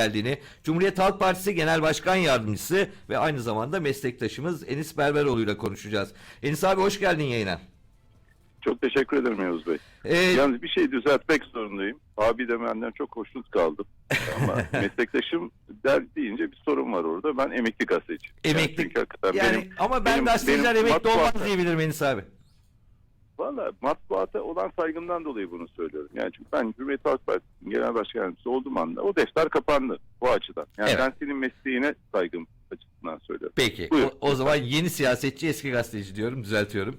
geldiğini, Cumhuriyet Halk Partisi Genel Başkan Yardımcısı ve aynı zamanda meslektaşımız Enis Berberoğlu ile konuşacağız. Enis abi hoş geldin yayına. Çok teşekkür ederim Yavuz Bey. Ee, Yalnız bir şey düzeltmek zorundayım. Abi demenden çok hoşnut kaldım. Ama meslektaşım der deyince bir sorun var orada. Ben emekli gazeteci. Emekli- hakikaten yani benim, ama ben gazeteciler emekli olmaz diyebilirim Enis abi. Valla matbuata olan saygımdan dolayı bunu söylüyorum. Yani çünkü ben Cumhuriyet Halk Partisi'nin genel başkan yardımcısı olduğum anda o defter kapandı bu açıdan. Yani Evet. ben senin mesleğine saygım açısından söylüyorum. Peki Buyur. o, o zaman yeni siyasetçi eski gazeteci diyorum düzeltiyorum.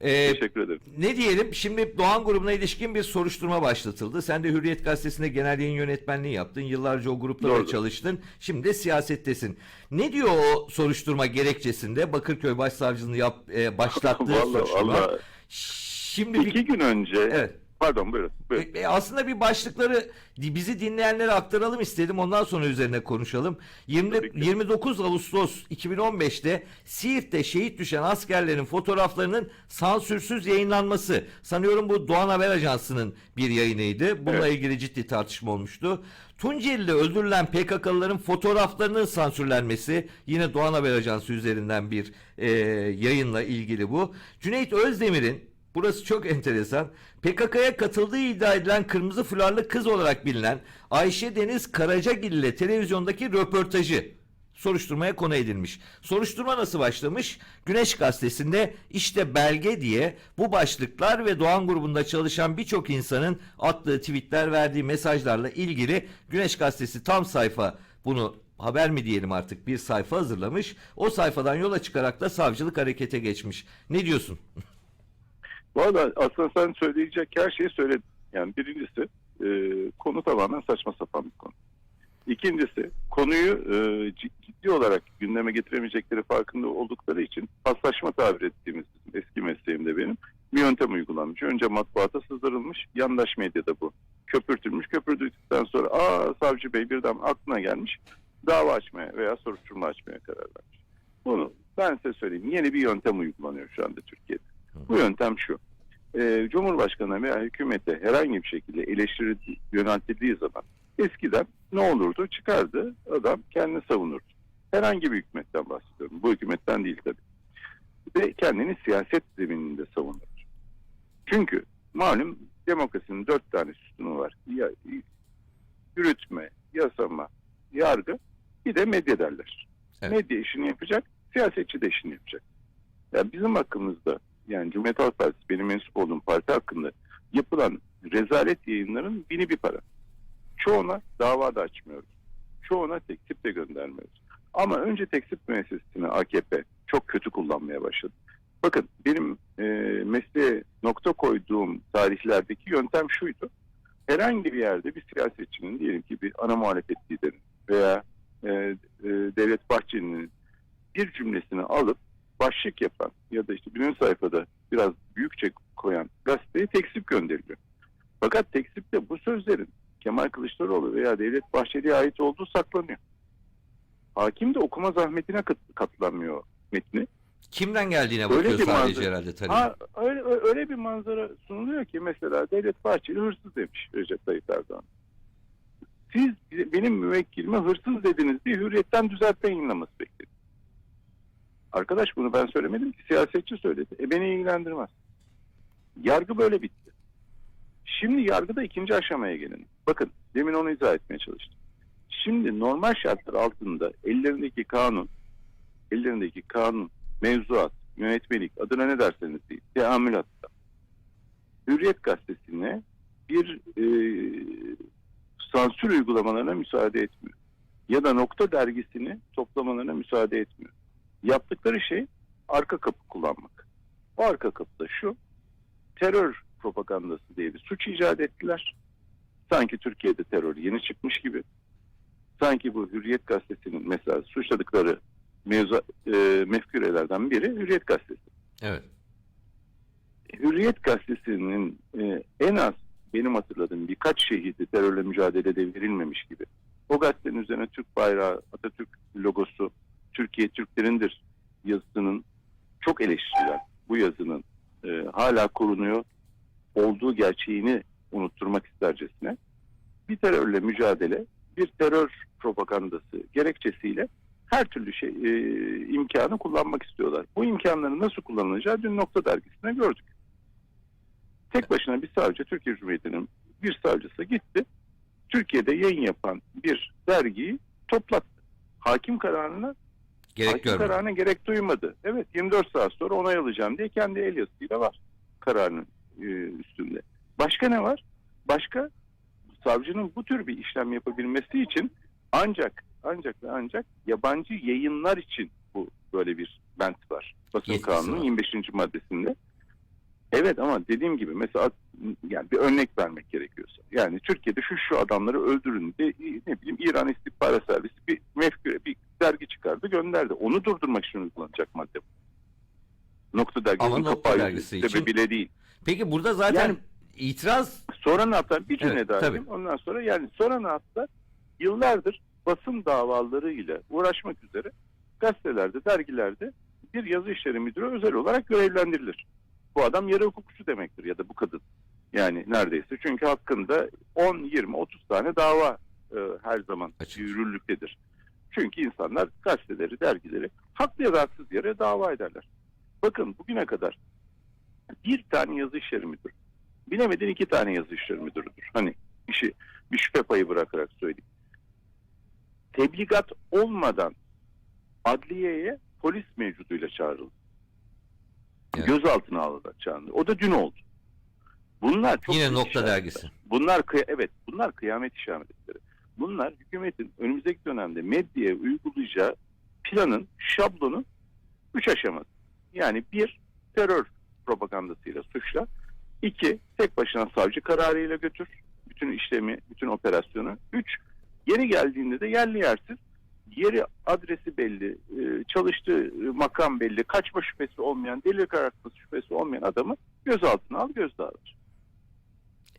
Ee, Teşekkür ederim. ne diyelim şimdi Doğan grubuna ilişkin bir soruşturma başlatıldı. Sen de Hürriyet Gazetesi'nde genel yayın yönetmenliği yaptın. Yıllarca o Doğru. çalıştın. Şimdi de siyasettesin. Ne diyor o soruşturma gerekçesinde Bakırköy Başsavcılığı'nın yap, e, başlattığı Vallahi soruşturma? Allah. Şimdi bir, İki gün önce evet. pardon buyurun. buyurun. E, e, aslında bir başlıkları bizi dinleyenlere aktaralım istedim. Ondan sonra üzerine konuşalım. 20, Tabii ki. 29 Ağustos 2015'te Siirt'te şehit düşen askerlerin fotoğraflarının sansürsüz yayınlanması. Sanıyorum bu Doğan Haber Ajansı'nın bir yayınıydı. Bununla Evet. ilgili ciddi tartışma olmuştu. Tunceli'de öldürülen PKK'lıların fotoğraflarının sansürlenmesi yine Doğan Haber Ajansı üzerinden bir e, yayınla ilgili bu. Cüneyt Özdemir'in Burası çok enteresan. PKK'ya katıldığı iddia edilen kırmızı fularlı kız olarak bilinen Ayşe Deniz Karacagil ile televizyondaki röportajı soruşturmaya konu edilmiş. Soruşturma nasıl başlamış? Güneş Gazetesi'nde işte belge diye bu başlıklar ve Doğan grubunda çalışan birçok insanın attığı tweetler, verdiği mesajlarla ilgili Güneş Gazetesi tam sayfa bunu haber mi diyelim artık bir sayfa hazırlamış. O sayfadan yola çıkarak da savcılık harekete geçmiş. Ne diyorsun? Valla aslında sen söyleyecek her şeyi söyledin. Yani birincisi e, konu tamamen saçma sapan bir konu. İkincisi konuyu e, cid- ciddi olarak gündeme getiremeyecekleri farkında oldukları için paslaşma tabir ettiğimiz eski mesleğimde benim bir yöntem uygulanmış. Önce matbuata sızdırılmış, yandaş medyada bu köpürtülmüş. Köpürdükten sonra aa savcı bey birden aklına gelmiş dava açmaya veya soruşturma açmaya karar vermiş. Bunu ben size söyleyeyim yeni bir yöntem uygulanıyor şu anda Türkiye'de. Bu yöntem şu. Ee, Cumhurbaşkanı veya hükümete herhangi bir şekilde eleştiri yöneltildiği zaman eskiden ne olurdu? Çıkardı adam kendini savunurdu. Herhangi bir hükümetten bahsediyorum. Bu hükümetten değil tabii. Ve kendini siyaset zemininde savunurdu. Çünkü malum demokrasinin dört tane sütunu var. Ya, yürütme, yasama, yargı bir de medya derler. Evet. Medya işini yapacak, siyasetçi de işini yapacak. Ya bizim hakkımızda yani Cumhuriyet Halk Partisi benim mensup olduğum parti hakkında yapılan rezalet yayınların bini bir para. Çoğuna dava da açmıyoruz. Çoğuna teksip de göndermiyoruz. Ama önce teksip müessesesini AKP çok kötü kullanmaya başladı. Bakın benim e, mesleğe nokta koyduğum tarihlerdeki yöntem şuydu. Herhangi bir yerde bir siyasetçinin diyelim ki bir ana muhalefet liderinin veya e, e, Devlet Bahçeli'nin bir cümlesini alıp başlık yapan ya da işte birinci sayfada biraz büyükçe koyan gazeteye teksip gönderiliyor. Fakat teksipte bu sözlerin Kemal Kılıçdaroğlu veya Devlet Bahçeli'ye ait olduğu saklanıyor. Hakim de okuma zahmetine kat- katılamıyor metni. Kimden geldiğine Öyle bakıyor sadece manzara- herhalde tabii. Ha, öyle, öyle bir manzara sunuluyor ki mesela Devlet Bahçeli hırsız demiş Recep Tayyip Erdoğan. Siz benim müvekkilime hırsız dediniz diye hürriyetten düzeltme yayınlaması bekledim. Arkadaş bunu ben söylemedim ki siyasetçi söyledi. E beni ilgilendirmez. Yargı böyle bitti. Şimdi yargıda ikinci aşamaya gelin. Bakın demin onu izah etmeye çalıştım. Şimdi normal şartlar altında ellerindeki kanun, ellerindeki kanun, mevzuat, yönetmelik, adına ne derseniz deyin, teamülatta. Hürriyet gazetesine bir e, sansür uygulamalarına müsaade etmiyor. Ya da nokta dergisini toplamalarına müsaade etmiyor. Yaptıkları şey arka kapı kullanmak. O arka kapı da şu, terör propagandası diye bir suç icat ettiler. Sanki Türkiye'de terör yeni çıkmış gibi. Sanki bu Hürriyet gazetesinin mesela suçladıkları mevzu, e, mefkurelerden biri Hürriyet gazetesi. Evet. Hürriyet gazetesinin e, en az benim hatırladığım birkaç şehidi terörle mücadelede verilmemiş gibi. O gazetenin üzerine Türk bayrağı, Atatürk logosu, Türkiye Türklerindir yazısının çok eleştirilen bu yazının e, hala korunuyor olduğu gerçeğini unutturmak istercesine bir terörle mücadele bir terör propagandası gerekçesiyle her türlü şey e, imkanı kullanmak istiyorlar. Bu imkanların nasıl kullanılacağı dün Nokta Dergisi'nde gördük. Tek başına bir savcı, Türkiye Cumhuriyeti'nin bir savcısı gitti. Türkiye'de yayın yapan bir dergiyi toplattı. Hakim kararına Gerek Hakim görmüyor. kararına gerek duymadı. Evet 24 saat sonra onay alacağım diye kendi el yazısıyla var kararının e, üstünde. Başka ne var? Başka savcının bu tür bir işlem yapabilmesi için ancak ancak ve ancak yabancı yayınlar için bu böyle bir bent var. Basın Yetkisi kanunun var. 25. maddesinde. Evet ama dediğim gibi mesela yani bir örnek vermek gerekiyorsa. Yani Türkiye'de şu şu adamları öldürün de ne bileyim İran İstihbarat Servisi bir mefkure bir dergi çıkardı gönderdi. Onu durdurmak için uygulanacak madde bu. Nokta dergisinin Ama Nokta kapağı dergisi için- sebebiyle değil. Peki burada zaten Yani- itiraz Sonra ne yaptılar? Bir cümle Evet, daha tabii. edeyim. Ondan sonra yani sonra ne yaptılar? Yıllardır basın davalarıyla uğraşmak üzere gazetelerde, dergilerde bir yazı işleri müdürü özel olarak görevlendirilir. Bu adam yarı hukukçu demektir ya da bu kadın. Yani neredeyse. Çünkü hakkında 10, 20, 30 tane dava e, her zaman Açık. yürürlüktedir. Çünkü insanlar gazeteleri, dergileri haklı ya da haksız yere dava ederler. Bakın bugüne kadar bir tane yazı işleri müdürü, bilemedin iki tane yazı işleri müdürüdür. Hani işi bir şüphe payı bırakarak söyleyeyim. Tebligat olmadan adliyeye polis mevcuduyla çağrıldı. Evet. Gözaltına alındı çağrıldı. O da dün oldu. Bunlar çok yine Nokta işaretler. dergisi. Bunlar evet bunlar kıyamet işaretleri. Bunlar hükümetin önümüzdeki dönemde medyaya uygulayacağı planın şablonu üç aşaması. Yani bir terör propagandasıyla suçla. iki tek başına savcı kararıyla götür. Bütün işlemi, bütün operasyonu. Üç yeri geldiğinde de yerli yersiz yeri adresi belli, e, çalıştığı makam belli, kaçma şüphesi olmayan, delil karartması şüphesi olmayan adamı gözaltına al, gözdağı ver.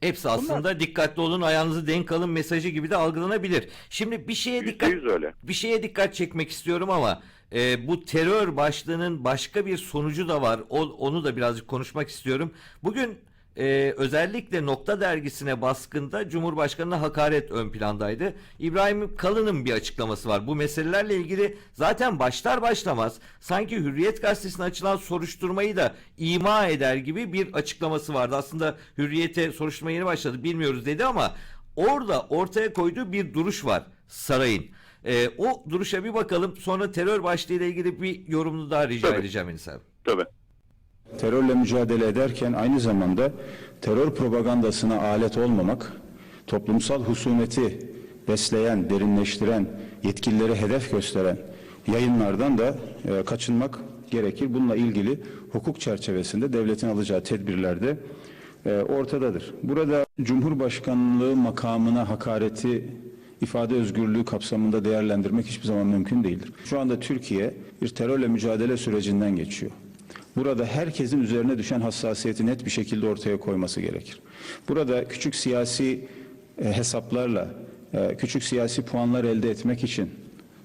Hepsi aslında dikkatli olun ayağınızı denk alın mesajı gibi de algılanabilir. Şimdi bir şeye dikkat öyle. bir şeye dikkat çekmek istiyorum ama e, bu terör başlığının başka bir sonucu da var. O, onu da birazcık konuşmak istiyorum. Bugün e, özellikle Nokta dergisine baskında Cumhurbaşkanı'na hakaret ön plandaydı. İbrahim Kalın'ın bir açıklaması var. Bu meselelerle ilgili zaten başlar başlamaz sanki Hürriyet gazetesine açılan soruşturmayı da ima eder gibi bir açıklaması vardı. Aslında Hürriyet'e soruşturma yeni başladı bilmiyoruz dedi ama orada ortaya koyduğu bir duruş var sarayın. Ee, o duruşa bir bakalım. Sonra terör başlığıyla ilgili bir yorumunu daha rica Tabii. edeceğim abi. Tabii. Terörle mücadele ederken aynı zamanda terör propagandasına alet olmamak, toplumsal husumeti besleyen, derinleştiren, yetkilileri hedef gösteren yayınlardan da e, kaçınmak gerekir. Bununla ilgili hukuk çerçevesinde devletin alacağı tedbirler de e, ortadadır. Burada Cumhurbaşkanlığı makamına hakareti ifade özgürlüğü kapsamında değerlendirmek hiçbir zaman mümkün değildir. Şu anda Türkiye bir terörle mücadele sürecinden geçiyor. Burada herkesin üzerine düşen hassasiyeti net bir şekilde ortaya koyması gerekir. Burada küçük siyasi e, hesaplarla, e, küçük siyasi puanlar elde etmek için,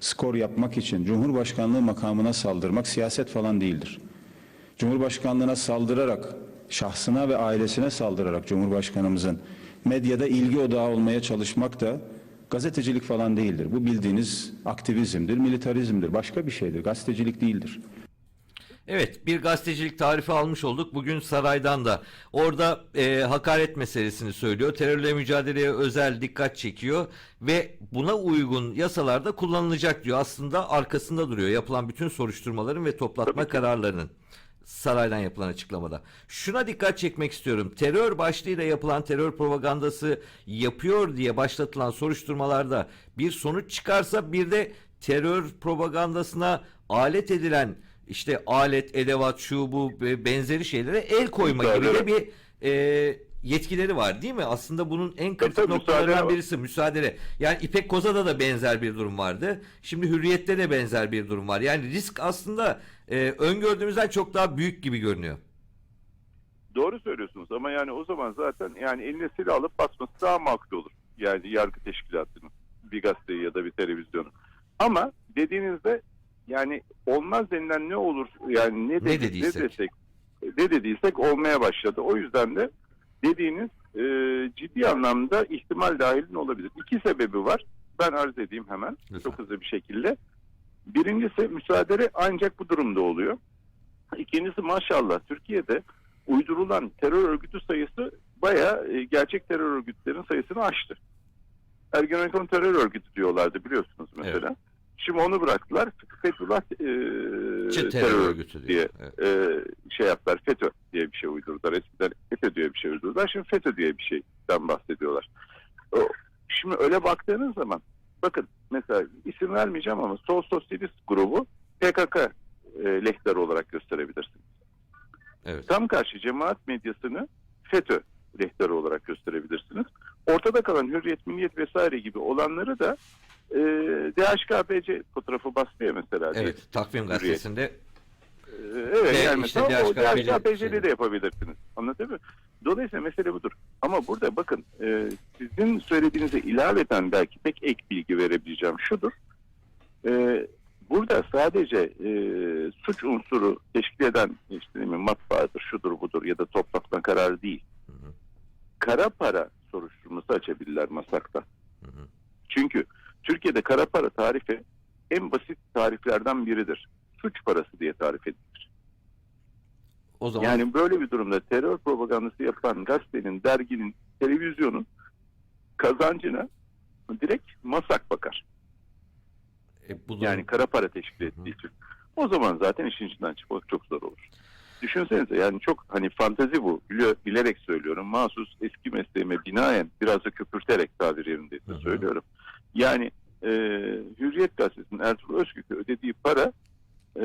skor yapmak için Cumhurbaşkanlığı makamına saldırmak siyaset falan değildir. Cumhurbaşkanlığına saldırarak, şahsına ve ailesine saldırarak Cumhurbaşkanımızın medyada ilgi odağı olmaya çalışmak da gazetecilik falan değildir. Bu bildiğiniz aktivizmdir, militarizmdir, başka bir şeydir. Gazetecilik değildir. Evet bir gazetecilik tarifi almış olduk. Bugün saraydan da orada e, hakaret meselesini söylüyor. Terörle mücadeleye özel dikkat çekiyor ve buna uygun yasalarda kullanılacak diyor. Aslında arkasında duruyor yapılan bütün soruşturmaların ve toplatma kararlarının saraydan yapılan açıklamada. Şuna dikkat çekmek istiyorum. Terör başlığıyla yapılan terör propagandası yapıyor diye başlatılan soruşturmalarda bir sonuç çıkarsa bir de terör propagandasına alet edilen işte alet, edevat, şu bu ve benzeri şeylere el koyma gibi de Müsaade. bir e, yetkileri var değil mi? Aslında bunun en kritik tabii, noktalarından müsaade birisi müsaade. Yani İpek Koza'da da benzer bir durum vardı. Şimdi Hürriyet'te de benzer bir durum var. Yani risk aslında e, öngördüğümüzden çok daha büyük gibi görünüyor. Doğru söylüyorsunuz ama yani o zaman zaten yani eline silah alıp basması daha makul olur. Yani yargı teşkilatının bir gazeteyi ya da bir televizyonu. Ama dediğinizde yani olmaz denilen ne olur yani ne, Ne dedik, dediysek. ne desek ne dediysek olmaya başladı. O yüzden de dediğiniz e, ciddi anlamda ihtimal dahilinde olabilir. İki sebebi var. Ben arz edeyim hemen. Lütfen. Çok hızlı bir şekilde. Birincisi müsaade ancak bu durumda oluyor. İkincisi maşallah Türkiye'de uydurulan terör örgütü sayısı bayağı e, gerçek terör örgütlerin sayısını aştı. Ergenekon terör örgütü diyorlardı biliyorsunuz mesela. Şimdi onu bıraktılar. Fethullah e, terör, örgütü diye. Evet. e, şey yaptılar. FETÖ diye bir şey uydurdular. Eskiden FETÖ diye bir şey uydurdular. Şimdi FETÖ diye bir şeyden bahsediyorlar. O, şimdi öyle baktığınız zaman bakın mesela isim vermeyeceğim ama Sol Sosyalist grubu PKK e, lehleri olarak gösterebilirsiniz. Evet. Tam karşı cemaat medyasını FETÖ rehberi olarak gösterebilirsiniz. Ortada kalan Hürriyet, Milliyet vesaire gibi olanları da e, DHKPC fotoğrafı bastı ya mesela. Evet. Takvim gazetesinde Ee, Evet Ve yani işte mesela o DHKPC DHKPC'li de yapabilirsiniz. Anladın mı? Dolayısıyla mesele budur. Ama burada bakın e, sizin söylediğinize ilaveten belki tek ek bilgi verebileceğim şudur. E, burada sadece e, suç unsuru teşkil eden işte bileyim, matbaadır, şudur budur ya da toplatma kararı değil. Hı hı. Kara para soruşturması açabilirler masakta. Hı hı. Çünkü Türkiye'de kara para tarifi en basit tariflerden biridir. Suç parası diye tarif edilir. o zaman Yani böyle bir durumda terör propagandası yapan gazetenin, derginin, televizyonun kazancına direkt masak bakar. e, bu durum- Yani kara para teşkil ettiği için. O zaman zaten işin içinden çıkmak çok zor olur. Düşünsenize yani çok hani fantezi bu. Bilerek söylüyorum. Mahsus eski mesleğime binaen biraz da köpürterek tabir yerindeyse söylüyorum. Yani e, Hürriyet Gazetesi'nin Ertuğrul Özgür'e ödediği para e,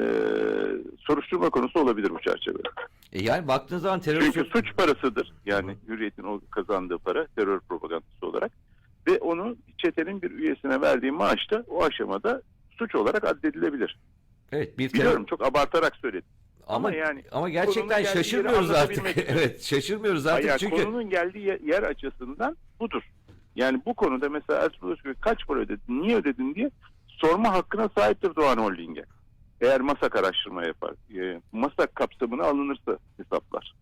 soruşturma konusu olabilir bu çerçevede. E yani baktığınız zaman terör Çünkü suç parasıdır. Yani Hı. Hürriyet'in o kazandığı para terör propagandası olarak. Ve onu çetenin bir üyesine verdiği maaş da o aşamada suç olarak addedilebilir. Evet bir terör Biliyorum çok abartarak söyledim. ama ama yani ama gerçekten şaşırmıyoruz artık. evet, şaşırmıyoruz artık yani çünkü konunun geldiği yer açısından budur. Yani bu konuda mesela Ertuğrul Özgür kaç para ödedin, niye ödedin diye sorma hakkına sahiptir Doğan Holding'e. Eğer MASAK araştırma yapar. E, MASAK kapsamına alınırsa hesaplar.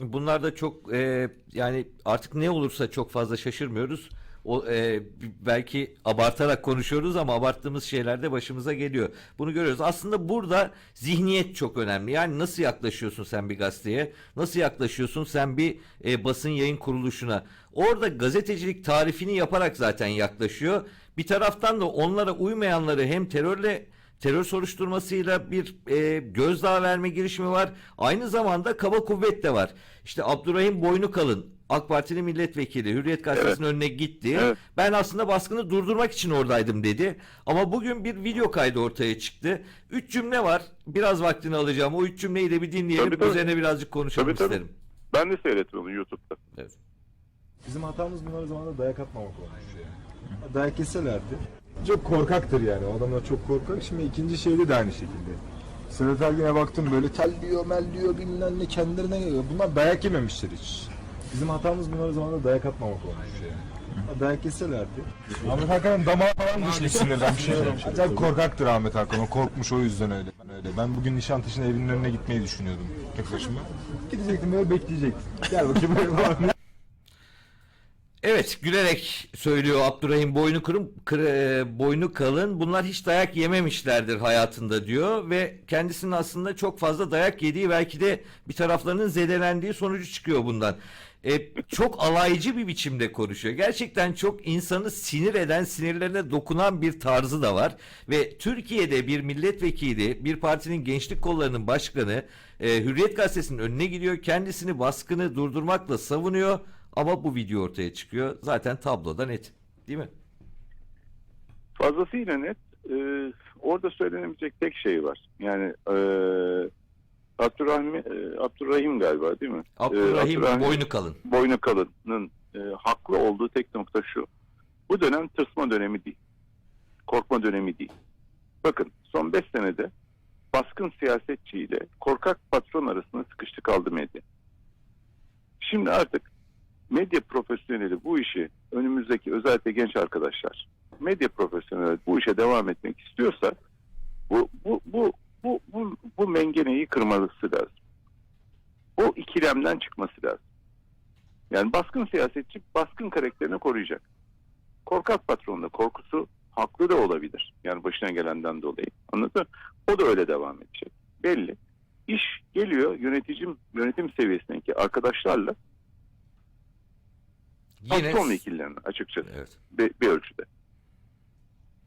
bunlar da çok e, yani artık ne olursa çok fazla şaşırmıyoruz. O e, belki abartarak konuşuyoruz ama abarttığımız şeyler de başımıza geliyor. Bunu görüyoruz. Aslında burada zihniyet çok önemli. Yani nasıl yaklaşıyorsun sen bir gazeteye? Nasıl yaklaşıyorsun sen bir e, basın yayın kuruluşuna? Orada gazetecilik tarifini yaparak zaten yaklaşıyor. Bir taraftan da onlara uymayanları hem terörle terör soruşturmasıyla bir e, gözdağı verme girişimi var. Aynı zamanda kaba kuvvet de var. İşte Abdurrahim Boynukalın AK Partili milletvekili Hürriyet Gazetesi'nin önüne gitti. Evet. Ben aslında baskını durdurmak için oradaydım dedi. Ama bugün bir video kaydı ortaya çıktı. Üç cümle var. Biraz vaktini alacağım. O üç cümleyi de bir dinleyelim. Tabii, tabii. Üzerine birazcık konuşalım Tabii, tabii. isterim. Ben de seyrettim onu YouTube'da. Evet. Bizim hatamız bunlara zamanında dayak atmamak olmuş yani. Dayak yeselerdi. Çok korkaktır yani. O adamlar çok korkak. Şimdi ikinci şeyde de aynı şekilde. Sedat Ergen'e baktım böyle tel diyor, mel diyor, bilmem ne kendilerine geliyor. Bunlar dayak yememişler hiç. Bizim hatamız bunlara zamanında dayak atmamak olmuş yani. Dayak yeselerdi. Ahmet Hakan'ın damağı falan düşmüş sinirden bir şey. Acayip korkaktır Ahmet Hakan. O korkmuş o yüzden öyle. Ben öyle. Ben bugün Nişantaşı'nın evinin önüne gitmeyi düşünüyordum tek başıma. Gidecektim böyle bekleyecektim. Gel bakayım böyle mı? Evet gülerek söylüyor Abdurrahim boynu kırım kır- e, boynu kalın bunlar hiç dayak yememişlerdir hayatında diyor ve kendisinin aslında çok fazla dayak yediği belki de bir taraflarının zedelendiği sonucu çıkıyor bundan. E, çok alaycı bir biçimde konuşuyor. Gerçekten çok insanı sinir eden, sinirlerine dokunan bir tarzı da var. Ve Türkiye'de bir milletvekili, bir partinin gençlik kollarının başkanı e, Hürriyet Gazetesi'nin önüne gidiyor. Kendisini baskını durdurmakla savunuyor. Ama bu video ortaya çıkıyor. Zaten tabloda net. Değil mi? Fazlasıyla net. Ee, orada söylenebilecek tek şey var. Yani e, Abdurrahim, e, Abdurrahim galiba değil mi? Abdurrahim Abdurrahim boynu kalın. Boynu Kalın'ın e, haklı olduğu tek nokta şu. Bu dönem tırsma dönemi değil. Korkma dönemi değil. Bakın son 5 senede baskın siyasetçiyle korkak patron arasında sıkıştı kaldı medya. Şimdi artık medya profesyoneli bu işi önümüzdeki özellikle genç arkadaşlar medya profesyoneli bu işe devam etmek istiyorsa bu bu bu bu bu, bu mengeneyi kırması lazım. O ikilemden çıkması lazım. Yani baskın siyasetçi baskın karakterini koruyacak. korkak patronun da korkusu haklı da olabilir. Yani başına gelenden dolayı. Anladın mı? O da öyle devam edecek. Belli. İş geliyor yöneticim yönetim seviyesindeki arkadaşlarla Yine patron vekillerine açıkçası Evet. bir, bir ölçüde.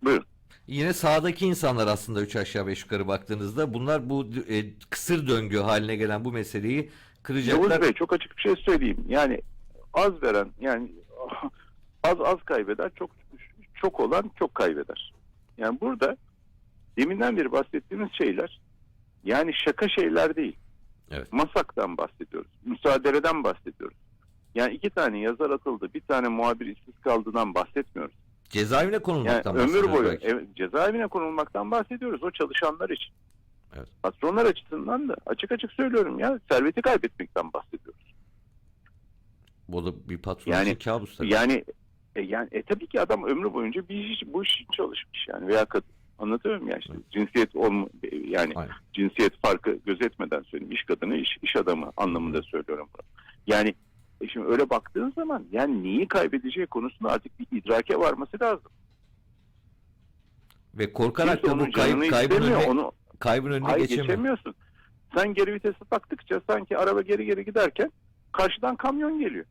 Buyurun. Yine sağdaki insanlar aslında üç aşağı beş yukarı baktığınızda bunlar bu e, kısır döngü haline gelen bu meseleyi kıracaklar. Yavuz Bey çok açık bir şey söyleyeyim. Yani az veren yani az az kaybeder çok çok olan çok kaybeder. Yani burada deminden beri bahsettiğimiz şeyler yani şaka şeyler değil. Evet. Masaktan bahsediyoruz. Müsaadeleden bahsediyoruz. Yani iki tane yazar atıldı, bir tane muhabir işsiz kaldığından bahsetmiyoruz. Cezaevine Yani konulmaktan ömür bahsediyoruz boyu belki. evet, cezaevine konulmaktan bahsediyoruz o çalışanlar için. Evet. Patronlar açısından da açık açık söylüyorum ya serveti kaybetmekten bahsediyoruz. Bu da bir patron Yani- için kabus tabii. Yani e, yani e, tabii ki adam ömrü boyunca bir iş, bu iş için çalışmış yani veya kadın. Anlatıyor muyum? Yani işte cinsiyet olma, yani Aynen. cinsiyet farkı gözetmeden söyleyeyim. İş kadını, iş, iş adamı anlamında söylüyorum bunu. Yani e şimdi öyle baktığın zaman yani neyi kaybedeceği konusunda artık bir idrake varması lazım. Ve korkarak Kimse da bu kayıp, kaybın, önüne, onu kaybın önüne Hayır geçemiyor. geçemiyorsun. Sen geri vitese taktıkça sanki araba geri geri giderken karşıdan kamyon geliyor.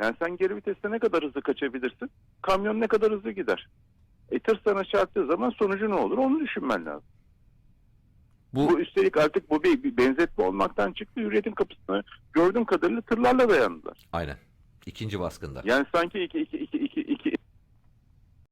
Yani sen geri viteste ne kadar hızlı kaçabilirsin? Kamyon ne kadar hızlı gider? E tır sana çarptığı zaman sonucu ne olur? Onu düşünmen lazım. Bu, Bu üstelik artık bu bir, bir benzetme olmaktan çıktı. Hürriyetin kapısına gördüğüm kadarıyla tırlarla dayandılar. aynen. İkinci baskında. Yani sanki iki, iki, iki, iki, iki,